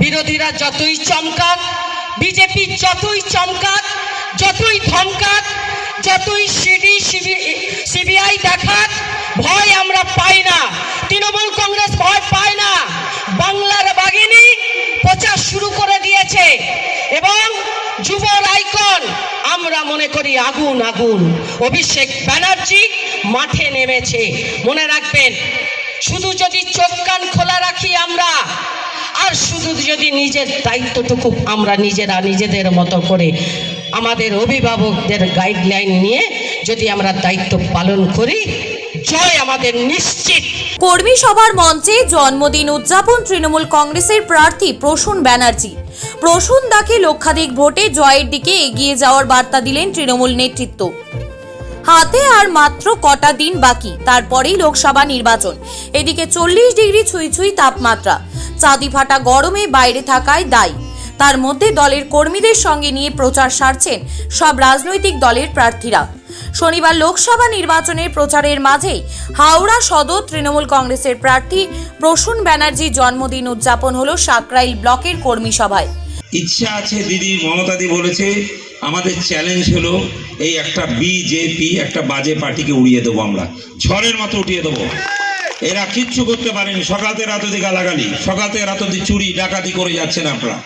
বিরোধীরা যতই চমকাক, বিজেপি যতই চমকাক, যতই ধমকাক, যতই সিডি সিবিআই দেখাক, ভয় আমরা পাই না। তৃণমূল কংগ্রেস ভয় পায় না। বাংলার বাগিনী প্রচার শুরু করে দিয়েছে। এবং যুবর আইকন, আমরা মনে করি আগুন আগুন। অভিষেক ব্যানার্জি মাঠে নেমেছে। মনে রাখবেন, শুধু যদি চোখ কান খোলা রাখি আমরা আর শুধু যদি নিজের দায়িত্বটুকু আমরা নিজেরা নিজেদের মতো করে আমাদের অভিভাবকদের গাইডলাইন নিয়ে যদি আমরা দায়িত্ব পালন করি, জয় আমাদের নিশ্চিত। কর্মী সভার মঞ্চে জন্মদিন উদযাপন তৃণমূল কংগ্রেসের প্রার্থী প্রসূন ব্যানার্জি। প্রসূন দাকে লক্ষাধিক ভোটে জয়ের দিকে এগিয়ে যাওয়ার বার্তা দিলেন তৃণমূল নেতৃত্ব। হাতে আর মাত্র কটা দিন বাকি, তারপরেই লোকসভা নির্বাচন। এদিকে চল্লিশ ডিগ্রি ছুঁই ছুঁই তাপমাত্রা। চাঁদি ফাটা গরমে বাইরে থাকায় দায়ী। তার মধ্যে দলের কর্মীদের সঙ্গে নিয়ে প্রচার সারছেন সব রাজনৈতিক দলের প্রার্থীরা। শনিবার লোকসভা নির্বাচনের প্রচারের মাঝেই হাওড়া সদর তৃণমূল কংগ্রেসের প্রার্থী প্রসূন ব্যানার্জির জন্মদিন উদযাপন হলো সাকরাইল ব্লকের কর্মী সভায়। ইচ্ছা আছে দিদি মমতাদি বলেছে আমাদের চ্যালেঞ্জ হলো এই একটা বিজেপি একটা বাজে পার্টিকে উড়িয়ে দেবো আমরা। ঝড়ের মতো উঠিয়ে দেবো। এরা কিচ্ছু করতে পারেনি। সকালতে রাত রাতদি গালাগালি সকালতে রাত রাতদি চুরি, ডাকাতি করে যাচ্ছেন আপনারা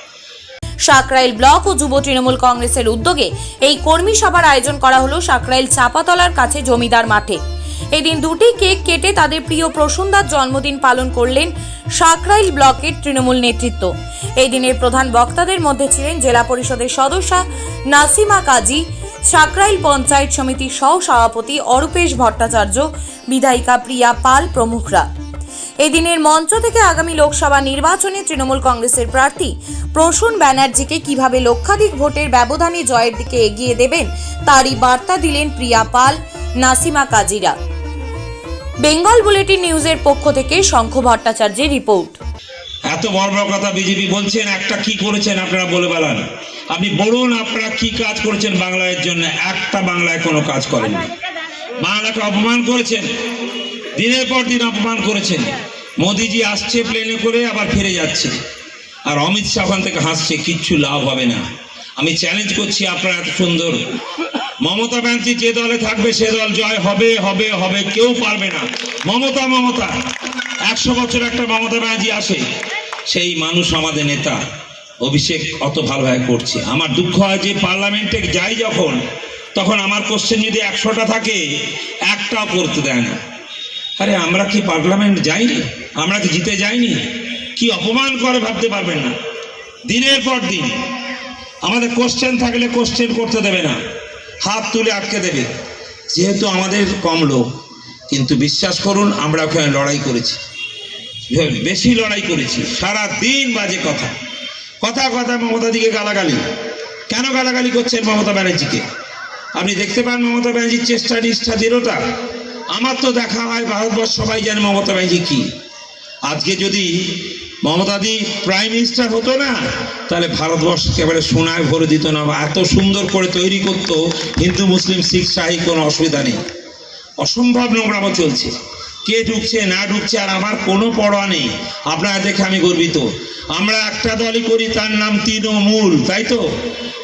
সাকরাইল ব্লক ও যুব তৃণমূল কংগ্রেসের উদ্যোগে এই কর্মী সভার আয়োজন করা হলো সাকরাইল চাপাতলার কাছে জমিদার মাঠে। এদিন দুটি কেক কেটে তাদের প্রিয় প্রসূনদার জন্মদিন পালন করলেন সাকরাইল ব্লকের তৃণমূল নেতৃত্ব। এই দিনের প্রধান বক্তাদের মধ্যে ছিলেন জেলা পরিষদের সদস্যা নাসিমা কাজী, সাকরাইল পঞ্চায়েত সমিতির সহ সভাপতি অরূপেশ ভট্টাচার্য, বিধায়িকা প্রিয়া পাল প্রমুখরা। এদিনের মঞ্চ থেকে আগামী লোকসভা নির্বাচনে তৃণমূল কংগ্রেসের প্রার্থী প্রসূন ব্যানার্জিকে কীভাবে লক্ষাধিক ভোটের ব্যবধানে জয়ের দিকে এগিয়ে দেবেন, তারই বার্তা দিলেন প্রিয়া পাল, নাসিমা কাজিরা। বেঙ্গল বুলেটিন নিউজের পক্ষ থেকে শঙ্খ ভট্টাচার্যের রিপোর্ট। এত বড় বড় কথা বিজেপি বলছেন, একটা কি করেছেন আপনারা বলে বেড়ান আপনি বলুন আপনারা কি কাজ করেছেন বাংলার জন্য, একটা বাংলায় কোনো কাজ করেননি। বাংলাকে অপমান করেছেন, দিনের পর দিন অপমান করেছেন। মোদিজি আসছে প্লেনে করে আবার ফিরে যাচ্ছে। আর অমিত শাহ ওখান থেকে হাসছে, কিচ্ছু লাভ হবে না। আমি চ্যালেঞ্জ করছি, আপনারা এত সুন্দর মমতা ব্যানার্জি যে দলে থাকবে সে দল জয় হবে হবে হবে, কেউ পারবে না। মমতা মমতা। একশো বছর একটা মমতা ব্যানার্জি আসে, সেই মানুষ আমাদের নেতা। অভিষেক অত ভালোভাবে করছে। আমার দুঃখ হয় যে পার্লামেন্টে যাই যখন, তখন আমার কোশ্চেন যদি একশোটা থাকে, একটাও করতে দেয় না। আরে, আমরা কি পার্লামেন্ট যাইনি? আমরা কি জিতে যাইনি? কি অপমান করে ভাবতে পারবেন না। দিনের পর দিন। আমাদের কোশ্চেন থাকলে কোশ্চেন করতে দেবে না। হাত তুলে আটকে দেবে। যেহেতু আমাদের কম লোক, কিন্তু বিশ্বাস করুন, আমরা ওখানে লড়াই করেছি। বেশি লড়াই করেছি। সারা দিন বাজে কথা। কথা কথা, মমতা দিকে গালাগালি। কেন গালাগালি করছেন মমতা ব্যানার্জিকে? আপনি দেখতে পান মমতা ব্যানার্জির চেষ্টা, নিষ্ঠা, দৃঢ়তা? আমার তো দেখা হয় ভারতবর্ষ সবাই জানে মমতা ব্যানার্জি কি। আজকে যদি মমতাদি প্রাইম মিনিস্টার হতো না, তাহলে ভারতবর্ষ একেবারে সোনায় ভরে দিত না বা এত সুন্দর করে তৈরি করতো হিন্দু, মুসলিম, শিখ, শাহী, কোনো অসুবিধা নেই। অসম্ভব নোংরামো চলছে। কে ঢুকছে, না ঢুকছে, আর আমার কোনো পড়া নেই। আপনারা দেখে আমি গর্বিত। আমরা একটা দলই করি, তার নাম তৃণমূল, তাই তো?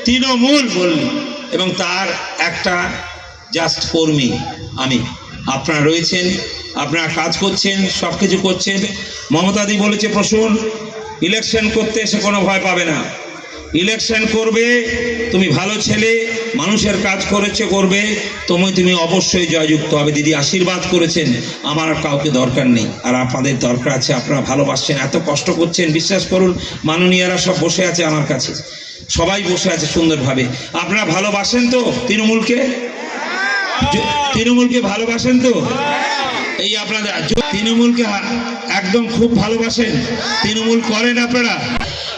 তৃণমূল বললি এবং তার একটা জাস্ট কর্মী আমি। আপনারা রয়েছেন আপনারা কাজ করছেন সব কিছু করছেন মমতাদি বলেছে, প্রসূন ইলেকশন করতে এসে কোনো ভয় পাবে না। ইলেকশন করবে, তুমি ভালো ছেলে, মানুষের কাজ করেছে, করবে, তুমি তুমি অবশ্যই জয়যুক্ত হবে। দিদি আশীর্বাদ করেছেন, আমার কাউকে দরকার নেই। আর আপনাদের দরকার আছে, আপনারা ভালোবাসছেন, এত কষ্ট করছেন, বিশ্বাস করুন, মাননীয়রা সব বসে আছে আমার কাছে। সবাই বসে আছে সুন্দরভাবে। আপনারা ভালোবাসেন তো তৃণমূলকে? তৃণমূলকে ভালোবাসেন তো? এই আপনাদের জ- তৃণমূলকে একদম খুব ভালোবাসেন, তৃণমূল করেন আপনারা।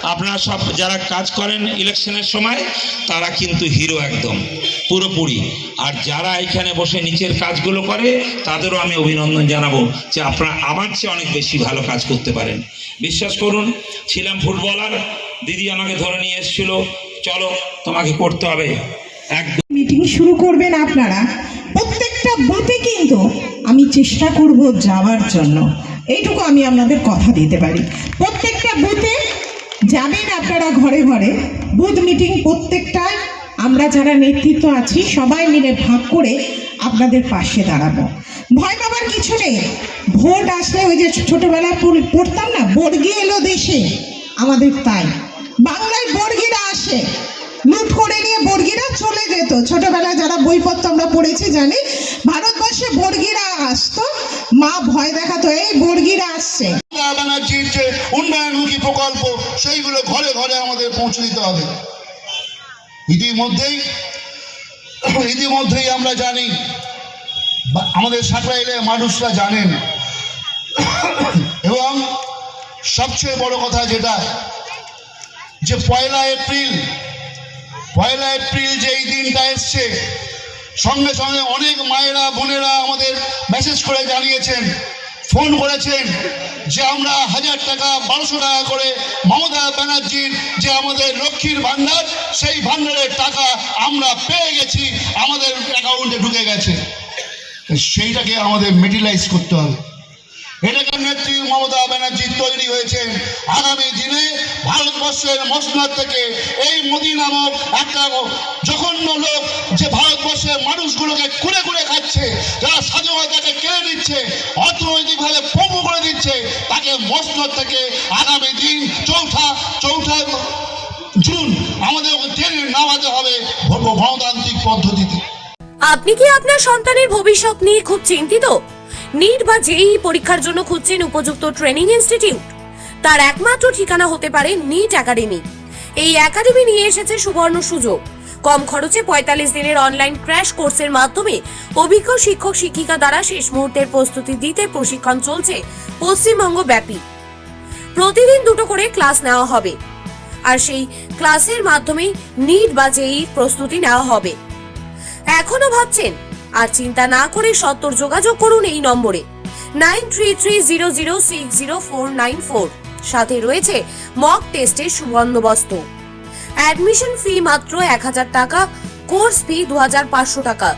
আপনারা সব যারা কাজ করেন ইলেকশনের সময়, তারা কিন্তু হিরো একদম, পুরোপুরি। আর যারা এখানে বসে নিচের কাজগুলো করে, তাদেরও আমি অভিনন্দন জানাব যে আপনারা আমার চেয়ে অনেক বেশি ভালো কাজ করতে পারেন। বিশ্বাস করুন, ছিলাম ফুটবলার, দিদি আমাকে ধরে নিয়ে এসেছিল, চলো তোমাকে করতে হবে। একদম। মিটিং শুরু করবেন আপনারা। বুথে কিন্তু আমি চেষ্টা করব যাওয়ার জন্য। এইটুকু আমি আপনাদের কথা দিতে পারি। প্রত্যেকটা বুথে যাবেন আপনারা ঘরে ঘরে। বুথ মিটিং প্রত্যেকটা আমরা যারা নেতৃত্ব আছি, সবাই মিলে ভাগ করে আপনাদের পাশে দাঁড়াবো। ভয় পাবার কিছু নেই। ভোট আসলে ওই যে ছোটবেলায় পড়- পড়তাম না, বর্গি এলো দেশে। আমাদের তাই। বাংলায় বর্গিরা আসে। লুট করে নিয়ে বর্গিরা চলে যেত। ছোটবেলায় যারা বইপত্র আমরা পড়েছি জানি ভারতবর্ষে বর্গিরা আসতো, মা ভয় দেখাতো, এই বর্গিরা আসছে। ব্যানার্জির যে উন্নয়নমুখী প্রকল্প, সেইগুলো ঘরে ঘরে আমাদের পৌঁছে দিতে হবে। ইতিমধ্যেই ইতিমধ্যেই আমরা জানি আমাদের সাকরাইলে মানুষরা জানেন। এবং সবচেয়ে বড় কথা যেটা, যে পয়লা এপ্রিল পয়লা এপ্রিল যে এই দিনটা এসছে সঙ্গে সঙ্গে অনেক মায়েরা, বোনেরা আমাদের মেসেজ করে জানিয়েছেন ফোন করেছেন যে আমরা হাজার টাকা, বারোশো টাকা করে মমতা ব্যানার্জির যে আমাদের লক্ষ্মীর ভাণ্ডার, সেই ভাণ্ডারের টাকা আমরা পেয়ে গেছি, আমাদের অ্যাকাউন্টে ঢুকে গেছে। সেইটাকে আমাদের মেটিলাইজ করতে হবে। এটাকে নেত্রী মমতা ব্যানার্জি তৈরি হয়েছেন আগামী দিনে ভারতবর্ষের মসনদ থেকে এই মোদী নামক একটা জঘন্য লোক যে ভারতবর্ষের মানুষগুলোকে কুড়ে কুড়ে খাচ্ছে, যারা স্বাধীনতাকে কেড়ে নিচ্ছে, অর্থনৈতিকভাবে পঙ্গু করে দিচ্ছে, তাকে মসনদ থেকে আগামী দিন চৌঠা চৌঠা জুন আমাদের টেনে নামাতে হবে গণতান্ত্রিক পদ্ধতিতে। আপনি কি আপনার সন্তানের ভবিষ্যৎ নিয়ে খুব চিন্তিত? নিট বা জেই পরীক্ষার জন্য খুঁজছেন উপযুক্ত ট্রেনিং ইনস্টিটিউট। তার একমাত্র ঠিকানা হতে পারে নিট একাডেমি এই একাডেমি নিয়ে এসেছে সুবর্ণ সুযোগ। কম খরচে পঁয়তাল্লিশ দিনের অনলাইন ক্র্যাশ কোর্সের মাধ্যমে অভিজ্ঞ শিক্ষক শিক্ষিকা দ্বারা শেষ মুহূর্তের প্রস্তুতি দিতে প্রশিক্ষণ চলছে পশ্চিমবঙ্গ ব্যাপী প্রতিদিন দুটো করে ক্লাস নেওয়া হবে। আর সেই ক্লাসের মাধ্যমেই নিট বা জেই প্রস্তুতি নেওয়া হবে। এখনও ভাবছেন আর চিন্তা না করে সত্তর যোগাযোগ করুন এই নম্বরে। Nine three three zero zero six zero four nine four. সাথে রয়েছে মক টেস্টের সুবন্দোবস্ত। অ্যাডমিশন ফি মাত্র এক হাজার টাকা, কোর্স ফি দু হাজার পাঁচশো টাকা।